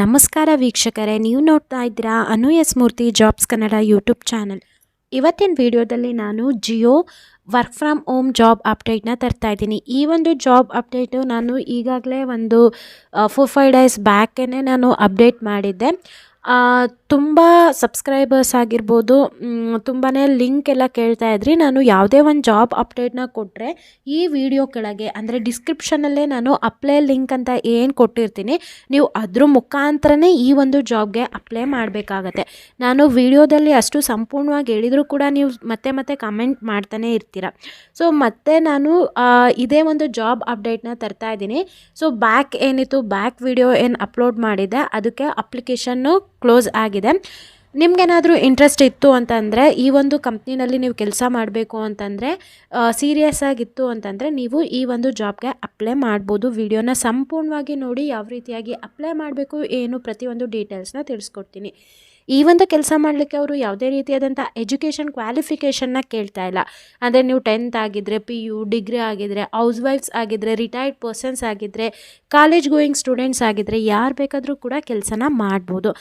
ನಮಸ್ಕಾರ ವೀಕ್ಷಕರೇ, ನೀವು ನೋಡ್ತಾ ಇದ್ದೀರಾ S Murthy jobs Kannada YouTube channel. ಇವತ್ತಿನ ವಿಡಿಯೋದಲ್ಲಿ ನಾನು Jio work from home job ಅಪ್ಡೇಟ್ನ ತರ್ತಾ ಇದ್ದೀನಿ. ಈ ಒಂದು ಜಾಬ್ ಅಪ್ಡೇಟು ನಾನು ಈಗಾಗಲೇ ಒಂದು ಫೋರ್ ಫೈವ್ ಡೇಸ್ ಬ್ಯಾಕೇ ನಾನು ಅಪ್ಡೇಟ್ ಮಾಡಿದ್ದೆ. ತುಂಬ ಸಬ್ಸ್ಕ್ರೈಬರ್ಸ್ ಆಗಿರ್ಬೋದು ತುಂಬಾ ಲಿಂಕ್ ಎಲ್ಲ ಕೇಳ್ತಾ ಇದ್ರಿ. ನಾನು ಯಾವುದೇ ಒಂದು ಜಾಬ್ ಅಪ್ಡೇಟ್ನ ಕೊಟ್ಟರೆ ಈ ವಿಡಿಯೋ ಕೆಳಗೆ, ಅಂದರೆ ಡಿಸ್ಕ್ರಿಪ್ಷನಲ್ಲೇ ನಾನು ಅಪ್ಲೈ ಲಿಂಕ್ ಅಂತ ಏನು ಕೊಟ್ಟಿರ್ತೀನಿ, ನೀವು ಅದ್ರ ಮುಖಾಂತರನೇ ಈ ಒಂದು ಜಾಬ್ಗೆ ಅಪ್ಲೈ ಮಾಡಬೇಕಾಗತ್ತೆ. ನಾನು ವಿಡಿಯೋದಲ್ಲಿ ಅಷ್ಟು ಸಂಪೂರ್ಣವಾಗಿ ಹೇಳಿದರೂ ಕೂಡ ನೀವು ಮತ್ತೆ ಮತ್ತೆ ಕಮೆಂಟ್ ಮಾಡ್ತಾನೆ ಇರ್ತೀರ. ಸೊ ಮತ್ತೆ ನಾನು ಇದೇ ಒಂದು ಜಾಬ್ ಅಪ್ಡೇಟ್ನ ತರ್ತಾ ಇದ್ದೀನಿ. ಸೊ ಬ್ಯಾಕ್ ಏನಿತ್ತು ಬ್ಯಾಕ್ ವಿಡಿಯೋ ಏನು ಅಪ್ಲೋಡ್ ಮಾಡಿದ್ದೆ, ಅದಕ್ಕೆ ಅಪ್ಲಿಕೇಶನ್ನು ಕ್ಲೋಸ್ ಆಗಿದೆ. Them. ನಿಮ್ಗೇನಾದರೂ ಇಂಟ್ರೆಸ್ಟ್ ಇತ್ತು ಅಂತಂದರೆ, ಈ ಒಂದು ಕಂಪ್ನಿನಲ್ಲಿ ನೀವು ಕೆಲಸ ಮಾಡಬೇಕು ಅಂತಂದರೆ ಸೀರಿಯಸ್ ಆಗಿತ್ತು ಅಂತಂದರೆ ನೀವು ಈ ಒಂದು ಜಾಬ್ಗೆ ಅಪ್ಲೈ ಮಾಡ್ಬೋದು. ವಿಡಿಯೋನ ಸಂಪೂರ್ಣವಾಗಿ ನೋಡಿ ಯಾವ ರೀತಿಯಾಗಿ ಅಪ್ಲೈ ಮಾಡಬೇಕು ಏನು ಪ್ರತಿಯೊಂದು ಡೀಟೇಲ್ಸ್ನ ತಿಳಿಸ್ಕೊಡ್ತೀನಿ. ಈ ಒಂದು ಕೆಲಸ ಮಾಡಲಿಕ್ಕೆ ಅವರು ಯಾವುದೇ ರೀತಿಯಾದಂಥ ಎಜುಕೇಷನ್ ಕ್ವಾಲಿಫಿಕೇಷನ್ನ ಕೇಳ್ತಾ ಇಲ್ಲ. ಅಂದರೆ ನೀವು ಟೆಂತ್ ಆಗಿದ್ದರೆ ಪಿ ಯು ಡಿಗ್ರಿ ಆಗಿದ್ದರೆ ಹೌಸ್ ವೈಫ್ಸ್ ಆಗಿದ್ದರೆ ರಿಟೈರ್ಡ್ ಪರ್ಸನ್ಸ್ ಆಗಿದ್ದರೆ ಕಾಲೇಜ್ ಗೋಯಿಂಗ್ ಸ್ಟೂಡೆಂಟ್ಸ್ ಆಗಿದ್ದರೆ ಯಾರು ಬೇಕಾದರೂ ಕೂಡ ಕೆಲಸನ ಮಾಡ್ಬೋದು.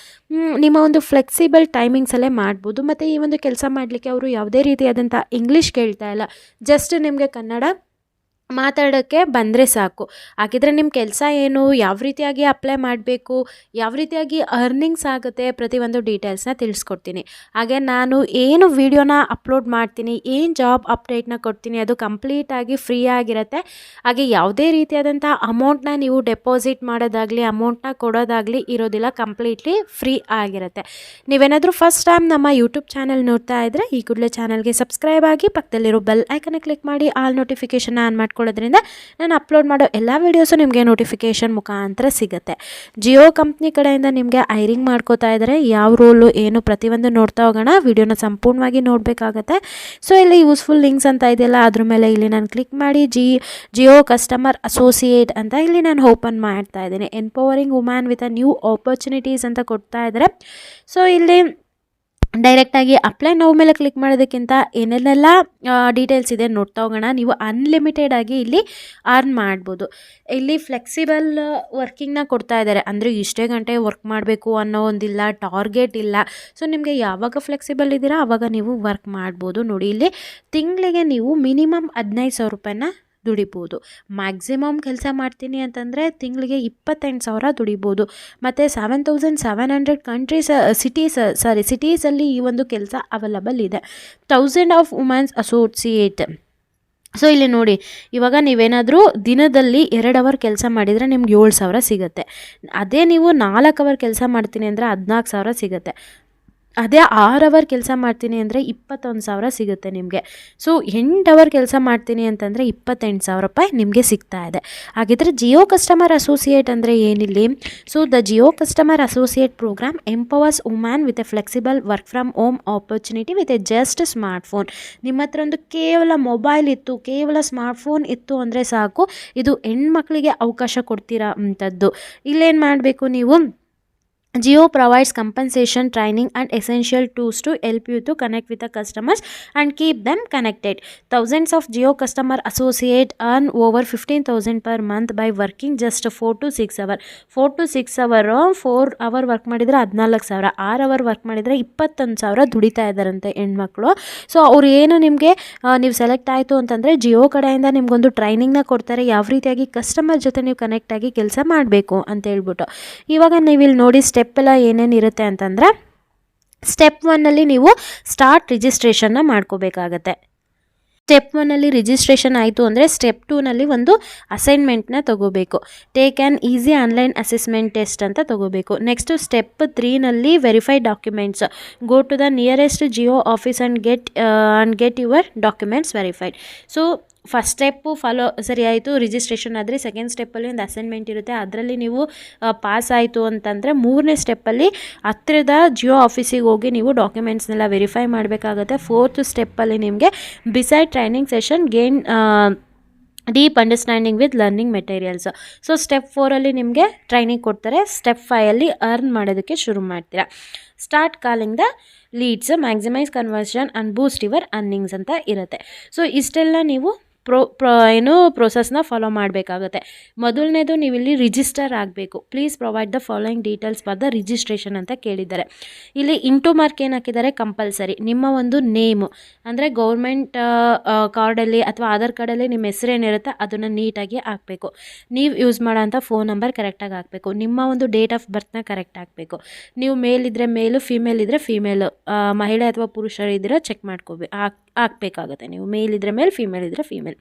ನಿಮ್ಮ ಒಂದು ಫ್ಲೆಕ್ಸಿಬಲ್ ಟೈಮಿಂಗ್ಸಲ್ಲೇ ಮಾಡ್ಬೋದು. ಮತ್ತು ಈ ಒಂದು ಕೆಲಸ ಮಾಡಲಿಕ್ಕೆ ಅವರು ಯಾವುದೇ ರೀತಿಯಾದಂಥ ಇಂಗ್ಲೀಷ್ ಕೇಳ್ತಾ ಇಲ್ಲ. ಜಸ್ಟ್ ನಿಮಗೆ ಕನ್ನಡ ಮಾತಾಡೋಕ್ಕೆ ಬಂದರೆ ಸಾಕು. ಹಾಗಿದ್ರೆ ನಿಮ್ಮ ಕೆಲಸ ಏನು? ಯಾವ ರೀತಿಯಾಗಿ ಅಪ್ಲೈ ಮಾಡಬೇಕು? ಯಾವ ರೀತಿಯಾಗಿ ಅರ್ನಿಂಗ್ಸ್ ಆಗುತ್ತೆ? ಪ್ರತಿಯೊಂದು ಡೀಟೇಲ್ಸ್ನ ತಿಳಿಸ್ಕೊಡ್ತೀನಿ. ಹಾಗೆ ನಾನು ಏನು ವಿಡಿಯೋನ ಅಪ್ಲೋಡ್ ಮಾಡ್ತೀನಿ, ಏನು ಜಾಬ್ ಅಪ್ಡೇಟ್ನ ಕೊಡ್ತೀನಿ, ಅದು ಕಂಪ್ಲೀಟಾಗಿ ಫ್ರೀ ಆಗಿರುತ್ತೆ. ಹಾಗೆ ಯಾವುದೇ ರೀತಿಯಾದಂಥ ಅಮೌಂಟ್ನ ನೀವು ಡೆಪಾಸಿಟ್ ಮಾಡೋದಾಗಲಿ ಅಮೌಂಟ್ನ ಕೊಡೋದಾಗಲಿ ಇರೋದಿಲ್ಲ ಕಂಪ್ಲೀಟ್ಲಿ ಫ್ರೀ ಆಗಿರುತ್ತೆ. ನೀವೇನಾದರೂ ಫಸ್ಟ್ ಟೈಮ್ ನಮ್ಮ ಯೂಟ್ಯೂಬ್ ಚಾನಲ್ ನೋಡ್ತಾ ಇದ್ದರೆ ಈ ಕೂಡಲೇ ಚಾನಲ್ಗೆ ಸಬ್ಸ್ಕ್ರೈಬ್ ಆಗಿ ಪಕ್ಕದಲ್ಲಿರೋ ಬೆಲ್ ಐಕನ್ನ ಕ್ಲಿಕ್ ಮಾಡಿ ಆಲ್ ನೋಟಿಫಿಕೇಶನ್ ಆನ್ ಮಾಡ್ಕೊಳ್ಳೋದ್ರಿಂದ ನಾನು ಅಪ್ಲೋಡ್ ಮಾಡೋ ಎಲ್ಲ ವೀಡಿಯೋಸು ನಿಮಗೆ ನೋಟಿಫಿಕೇಷನ್ ಮುಖಾಂತರ ಸಿಗುತ್ತೆ. ಜಿಯೋ ಕಂಪ್ನಿ ಕಡೆಯಿಂದ ನಿಮಗೆ ಐರಿಂಗ್ ಮಾಡ್ಕೋತಾ ಇದ್ದಾರೆ ಯಾವ ರೋಲು ಏನು ಪ್ರತಿಯೊಂದು ನೋಡ್ತಾ ಹೋಗೋಣ. ವಿಡಿಯೋನ ಸಂಪೂರ್ಣವಾಗಿ ನೋಡಬೇಕಾಗತ್ತೆ. ಸೊ ಇಲ್ಲಿ ಯೂಸ್ಫುಲ್ ಲಿಂಕ್ಸ್ ಅಂತ ಇದೆಯಲ್ಲ, ಅದ್ರ ಮೇಲೆ ಇಲ್ಲಿ ನಾನು ಕ್ಲಿಕ್ ಮಾಡಿ ಜಿ ಜಿಯೋ ಕಸ್ಟಮರ್ ಅಸೋಸಿಯೇಟ್ ಅಂತ ಇಲ್ಲಿ ನಾನು ಓಪನ್ ಮಾಡ್ತಾ ಇದ್ದೀನಿ. Empowering woman with a new opportunities ಅಂತ ಕೊಡ್ತಾ ಇದ್ದಾರೆ ಸೊ ಇಲ್ಲಿ ಡೈರೆಕ್ಟಾಗಿ ಅಪ್ಲೈ ನೋವು ಮೇಲೆ ಕ್ಲಿಕ್ ಮಾಡೋದಕ್ಕಿಂತ ಏನೇನೆಲ್ಲ ಡೀಟೇಲ್ಸ್ ಇದೆ ನೋಡ್ತಾ ಹೋಗೋಣ. ನೀವು ಅನ್ಲಿಮಿಟೆಡ್ ಆಗಿ ಇಲ್ಲಿ ಅರ್ನ್ ಮಾಡ್ಬೋದು. ಇಲ್ಲಿ ಫ್ಲೆಕ್ಸಿಬಲ್ ವರ್ಕಿಂಗ್ನ ಕೊಡ್ತಾ ಇದ್ದಾರೆ. ಅಂದರೆ ಇಷ್ಟೇ ಗಂಟೆ ವರ್ಕ್ ಮಾಡಬೇಕು ಅನ್ನೋ ಒಂದಿಲ್ಲ ಟಾರ್ಗೆಟ್ ಇಲ್ಲ. ಸೊ ನಿಮಗೆ ಯಾವಾಗ ಫ್ಲೆಕ್ಸಿಬಲ್ ಇದ್ದೀರಾ ಆವಾಗ ನೀವು ವರ್ಕ್ ಮಾಡ್ಬೋದು. ನೋಡಿ, ಇಲ್ಲಿ ತಿಂಗಳಿಗೆ ನೀವು ಮಿನಿಮಮ್ ಹದಿನೈದು ಸಾವಿರ ರೂಪಾಯಿನ ದುಡಿಬೋದು. ಮ್ಯಾಕ್ಸಿಮಮ್ ಕೆಲಸ ಮಾಡ್ತೀನಿ ಅಂತಂದರೆ ತಿಂಗಳಿಗೆ ಇಪ್ಪತ್ತೆಂಟು ಸಾವಿರ ದುಡಿಬೋದು. ಮತ್ತು seven thousand seven hundred countries cities sorry ಸಿಟೀಸಲ್ಲಿ ಈ ಒಂದು ಕೆಲಸ ಅವೈಲಬಲ್ ಇದೆ. Thousand of womens associate so ಇಲ್ಲಿ ನೋಡಿ, ಇವಾಗ ನೀವೇನಾದರೂ ದಿನದಲ್ಲಿ ಎರಡು ಅವರ್ ಕೆಲಸ ಮಾಡಿದರೆ ನಿಮ್ಗೆ ಏಳು ಸಾವಿರ ಸಿಗುತ್ತೆ. ಅದೇ ನೀವು ನಾಲ್ಕು ಅವರ್ ಕೆಲಸ ಮಾಡ್ತೀನಿ ಅಂದರೆ ಹದಿನಾಲ್ಕು ಸಾವಿರ ಸಿಗುತ್ತೆ. ಅದೇ ಆರು ಅವರ್ ಕೆಲಸ ಮಾಡ್ತೀನಿ ಅಂದರೆ ಇಪ್ಪತ್ತೊಂದು ಸಾವಿರ ಸಿಗುತ್ತೆ ನಿಮಗೆ. ಸೊ ಎಂಟು ಅವರ್ ಕೆಲಸ ಮಾಡ್ತೀನಿ ಅಂತಂದರೆ ಇಪ್ಪತ್ತೆಂಟು ಸಾವಿರ ರೂಪಾಯಿ ನಿಮಗೆ ಸಿಗ್ತಾ ಇದೆ. ಹಾಗಿದ್ರೆ ಜಿಯೋ ಕಸ್ಟಮರ್ ಅಸೋಸಿಯೇಟ್ ಅಂದರೆ ಏನಿಲ್ಲಿ? So the Jio customer associate program empowers woman with a flexible work from home opportunity with a just smartphone ನಿಮ್ಮ ಹತ್ರ ಒಂದು ಕೇವಲ ಮೊಬೈಲ್ ಇತ್ತು, ಕೇವಲ ಸ್ಮಾರ್ಟ್ಫೋನ್ ಇತ್ತು ಅಂದರೆ ಸಾಕು, ಇದು ಹೆಣ್ಮಕ್ಳಿಗೆ ಅವಕಾಶ ಕೊಡ್ತೀರಾ ಅಂಥದ್ದು ಇಲ್ಲೇನು ಮಾಡಬೇಕು ನೀವು? Jio provides compensation, training, and essential tools to help you to connect with the customers and keep them connected. Thousands of Jio customer associate earn over 15,000 per month by working just 4 to 6 hour. 4 to 6 hour four hour work ಮಾಡಿದರೆ ಹದಿನಾಲ್ಕು ಸಾವಿರ ಆರು hour work ಮಾಡಿದರೆ ಇಪ್ಪತ್ತೊಂದು ಸಾವಿರ ದುಡಿತಾ ಇದ್ದಾರಂತೆ ಹೆಣ್ಮಕ್ಳು ಸೊ ಅವ್ರು ಏನು ನಿಮಗೆ ನೀವು ಸೆಲೆಕ್ಟ್ ಆಯಿತು ಅಂತಂದರೆ ಜಿಯೋ ಕಡೆಯಿಂದ ನಿಮಗೊಂದು ಟ್ರೈನಿಂಗ್ನ ಕೊಡ್ತಾರೆ ಯಾವ ರೀತಿಯಾಗಿ ಕಸ್ಟಮರ್ ಜೊತೆ ನೀವು ಕನೆಕ್ಟ್ ಆಗಿ ಕೆಲಸ ಮಾಡಬೇಕು ಅಂತ ಹೇಳ್ಬಿಟ್ಟು ಇವಾಗ ನೀವು ಇಲ್ಲಿ ನೋಡಿ ಸ್ಟೆಪ್ ಎಲ್ಲ ಏನೇನಿರುತ್ತೆ ಅಂತಂದರೆ ಸ್ಟೆಪ್ ಒನ್ನಲ್ಲಿ ನೀವು ಸ್ಟಾರ್ಟ್ ರಿಜಿಸ್ಟ್ರೇಷನ್ನ ಮಾಡ್ಕೋಬೇಕಾಗತ್ತೆ. ಸ್ಟೆಪ್ ಒನ್ನಲ್ಲಿ ರಿಜಿಸ್ಟ್ರೇಷನ್ ಆಯಿತು ಅಂದರೆ ಸ್ಟೆಪ್ ಟೂನಲ್ಲಿ ಒಂದು ಅಸೈನ್ಮೆಂಟ್ನ ತಗೋಬೇಕು. Take an easy online assessment test ಅಂತ ತಗೋಬೇಕು. Next step ತ್ರೀನಲ್ಲಿ verify documents go to the nearest Jio office and get and get your documents verified so first step follow ಸರಿ ಆಯಿತು ರಿಜಿಸ್ಟ್ರೇಷನ್ ಆದರೆ ಸೆಕೆಂಡ್ ಸ್ಟೆಪ್ಪಲ್ಲಿ ಒಂದು ಅಸೈನ್ಮೆಂಟ್ ಇರುತ್ತೆ. ಅದರಲ್ಲಿ ನೀವು ಪಾಸ್ ಆಯಿತು ಅಂತಂದರೆ ಮೂರನೇ ಸ್ಟೆಪ್ಪಲ್ಲಿ ಹತ್ತಿರದ ಜಿಯೋ ಆಫೀಸಿಗೆ ಹೋಗಿ ನೀವು ಡಾಕ್ಯುಮೆಂಟ್ಸ್ನೆಲ್ಲ ವೆರಿಫೈ ಮಾಡಬೇಕಾಗುತ್ತೆ. ಫೋರ್ತ್ ಸ್ಟೆಪ್ಪಲ್ಲಿ ನಿಮಗೆ beside training session gain deep understanding with learning materials so step ಫೋರಲ್ಲಿ ನಿಮಗೆ ಟ್ರೈನಿಂಗ್ ಕೊಡ್ತಾರೆ. ಸ್ಟೆಪ್ ಫೈಯಲ್ಲಿ ಅರ್ನ್ ಮಾಡೋದಕ್ಕೆ ಶುರು ಮಾಡ್ತೀರಾ. Start calling the leads maximise conversion and boost your earnings ಅಂತ ಇರುತ್ತೆ. ಸೊ ಇಷ್ಟೆಲ್ಲ ನೀವು ಪ್ರೋ ಏನು ಪ್ರೊಸೆಸ್ನ ಫಾಲೋ ಮಾಡಬೇಕಾಗುತ್ತೆ. ಮೊದಲನೇದು ನೀವು ಇಲ್ಲಿ ರಿಜಿಸ್ಟರ್ ಆಗಬೇಕು. Please provide the following details for the registration ಅಂತ ಕೇಳಿದ್ದಾರೆ. ಇಲ್ಲಿ ಇಂಟು ಮಾರ್ಕ್ ಏನು ಹಾಕಿದ್ದಾರೆ? ಕಂಪಲ್ಸರಿ ನಿಮ್ಮ ಒಂದು ನೇಮು ಅಂದರೆ ಗೌರ್ಮೆಂಟ್ ಕಾರ್ಡಲ್ಲಿ ಅಥವಾ ಆಧಾರ್ ಕಾರ್ಡಲ್ಲಿ ನಿಮ್ಮ ಹೆಸರೇನಿರುತ್ತೆ, ಅದನ್ನು ನೀಟಾಗಿ ಹಾಕಬೇಕು. ನೀವು ಯೂಸ್ ಮಾಡೋಂಥ ಫೋನ್ ನಂಬರ್ ಕರೆಕ್ಟಾಗಿ ಹಾಕಬೇಕು. ನಿಮ್ಮ ಒಂದು ಡೇಟ್ ಆಫ್ ಬರ್ತ್ನ ಕರೆಕ್ಟ್ ಹಾಕಬೇಕು. ನೀವು ಮೇಲ್ ಇದ್ದರೆ ಮೇಲು ಫಿಮೇಲ್ ಇದ್ದರೆ ಫಿಮೇಲು ಮಹಿಳೆ ಅಥವಾ ಪುರುಷರು ಇದ್ದರೆ ಚೆಕ್ ಮಾಡ್ಕೋಬೇಕು ಹಾಕ್, ಹಾಕ್ಬೇಕಾಗುತ್ತೆ ನೀವು. ಮೇಲ್ ಇದ್ದರೆ ಮೇಲ್ ಫಿಮೇಲ್ ಇದ್ದರೆ ಫಿಮೇಲ್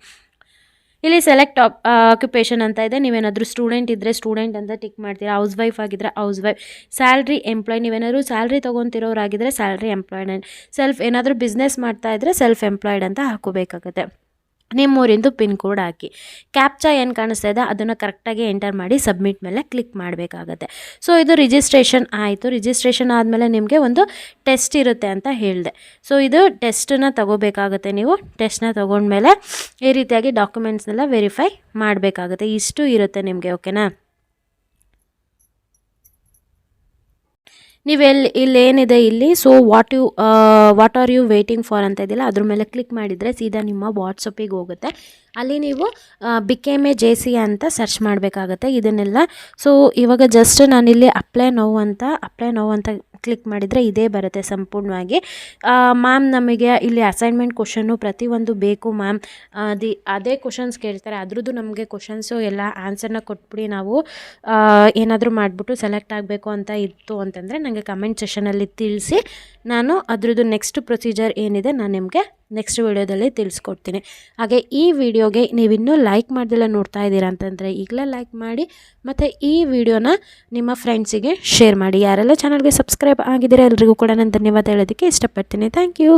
ಇಲ್ಲಿ ಸೆಲೆಕ್ಟ್ ಆಕ್ಯುಪೇಷನ್ ಅಂತ ಇದೆ. ನೀವೇನಾದರೂ ಸ್ಟೂಡೆಂಟ್ ಇದ್ದರೆ ಸ್ಟೂಡೆಂಟ್ ಅಂತ ಟಿಕ್ ಮಾಡ್ತೀರಾ. ಹೌಸ್ ವೈಫ್ ಆಗಿದ್ದರೆ ಹೌಸ್ ವೈಫ್ ಸ್ಯಾಲ್ರಿ ಎಂಪ್ಲಾಯ್ ನೀವೇನಾದರೂ ಸ್ಯಾಲ್ರಿ ತೊಗೊತಿರೋರಾಗಿದ್ದರೆ ಸ್ಯಾಲ್ರಿ ಎಂಪ್ಲಾಯ್ಡ್ ಸೆಲ್ಫ್ ಏನಾದರೂ ಬಿಸ್ನೆಸ್ ಮಾಡ್ತಾ ಇದ್ದರೆ ಸೆಲ್ಫ್ ಎಂಪ್ಲಾಯ್ಡ್ ಅಂತ ಹಾಕೋಬೇಕಾಗುತ್ತೆ. ನಿಮ್ಮೂರಿಂದು ಪಿನ್ ಕೋಡ್ ಹಾಕಿ. ಕ್ಯಾಪ್ಚಾ ಏನು ಕಾಣಿಸ್ತಾ ಇದೆ, ಅದನ್ನು ಕರೆಕ್ಟಾಗಿ ಎಂಟರ್ ಮಾಡಿ ಸಬ್ಮಿಟ್ ಮೇಲೆ ಕ್ಲಿಕ್ ಮಾಡಬೇಕಾಗತ್ತೆ. ಸೊ, ಇದು ರಿಜಿಸ್ಟ್ರೇಷನ್ ಆಯಿತು. ರಿಜಿಸ್ಟ್ರೇಷನ್ ಆದಮೇಲೆ ನಿಮಗೆ ಒಂದು ಟೆಸ್ಟ್ ಇರುತ್ತೆ ಅಂತ ಹೇಳಿದೆ. ಸೊ, ಇದು ಟೆಸ್ಟನ್ನ ತಗೋಬೇಕಾಗುತ್ತೆ ನೀವು. ಟೆಸ್ಟ್ನ ತೊಗೊಂಡ್ಮೇಲೆ ಈ ರೀತಿಯಾಗಿ ಡಾಕ್ಯುಮೆಂಟ್ಸ್ನೆಲ್ಲ ವೆರಿಫೈ ಮಾಡಬೇಕಾಗುತ್ತೆ. ಇಷ್ಟು ಇರುತ್ತೆ ನಿಮಗೆ, ಓಕೆನಾ? ನೀವೆಲ್ಲಿ ಇಲ್ಲೇನಿದೆ ಇಲ್ಲಿ so what you what are you waiting for ಅಂತ ಇದೆಯಲ್ಲ, ಅದ್ರ ಮೇಲೆ ಕ್ಲಿಕ್ ಮಾಡಿದರೆ ಸೀದಾ ನಿಮ್ಮ ವಾಟ್ಸಪ್ಪಿಗೆ ಹೋಗುತ್ತೆ. ಅಲ್ಲಿ ನೀವು ಬಿಕೆಮ್ ಜೆ ಸಿ ಅಂತ ಸರ್ಚ್ ಮಾಡಬೇಕಾಗತ್ತೆ ಇದನ್ನೆಲ್ಲ. ಸೊ ಇವಾಗ ಜಸ್ಟ್ ನಾನಿಲ್ಲಿ ಅಪ್ಲೈ ನೋವು ಅಂತ ಅಪ್ಲೈ ನೋವು ಅಂತ ಕ್ಲಿಕ್ ಮಾಡಿದರೆ ಇದೇ ಬರುತ್ತೆ ಸಂಪೂರ್ಣವಾಗಿ. ಮ್ಯಾಮ್ ನಮಗೆ ಇಲ್ಲಿ ಅಸೈನ್ಮೆಂಟ್ ಕ್ವಶನ್ನು ಪ್ರತಿಯೊಂದು ಬೇಕು ಮ್ಯಾಮ್ ದಿ, ಅದೇ ಕ್ವಶನ್ಸ್ ಕೇಳ್ತಾರೆ. ಅದ್ರದ್ದು ನಮಗೆ ಕ್ವಶನ್ಸು ಎಲ್ಲ ಆನ್ಸರ್ನ ಕೊಟ್ಬಿಡಿ ನಾವು. ಏನಾದರೂ ಮಾಡಿಬಿಟ್ಟು ಸೆಲೆಕ್ಟ್ ಆಗಬೇಕು ಅಂತ ಇತ್ತು ಅಂತಂದರೆ ನನಗೆ ಕಮೆಂಟ್ ಸೆಷನಲ್ಲಿ ತಿಳಿಸಿ ನಾನು ಅದ್ರದ್ದು ನೆಕ್ಸ್ಟ್ ಪ್ರೊಸೀಜರ್ ಏನಿದೆ, ನಾನು ನಿಮಗೆ ನೆಕ್ಸ್ಟ್ ವೀಡಿಯೋದಲ್ಲಿ ತಿಳಿಸ್ಕೊಡ್ತೀನಿ. ಹಾಗೆ ಈ ವಿಡಿಯೋಗೆ ನೀವಿನ್ನೂ ಲೈಕ್ ಮಾಡ್ದೆಲ್ಲ ನೋಡ್ತಾ ಇದ್ದೀರಾ ಅಂತಂದರೆ ಈಗಲೇ ಲೈಕ್ ಮಾಡಿ, ಮತ್ತು ಈ ವಿಡಿಯೋನ ನಿಮ್ಮ ಫ್ರೆಂಡ್ಸಿಗೆ ಶೇರ್ ಮಾಡಿ. ಯಾರೆಲ್ಲ ಚಾನಲ್ಗೆ ಸಬ್ಸ್ಕ್ರೈಬ್ ಆಗಿದ್ದೀರಾ ಎಲ್ರಿಗೂ ಕೂಡ ನಾನು ಧನ್ಯವಾದ ಹೇಳೋದಕ್ಕೆ ಇಷ್ಟಪಡ್ತೀನಿ. Thank you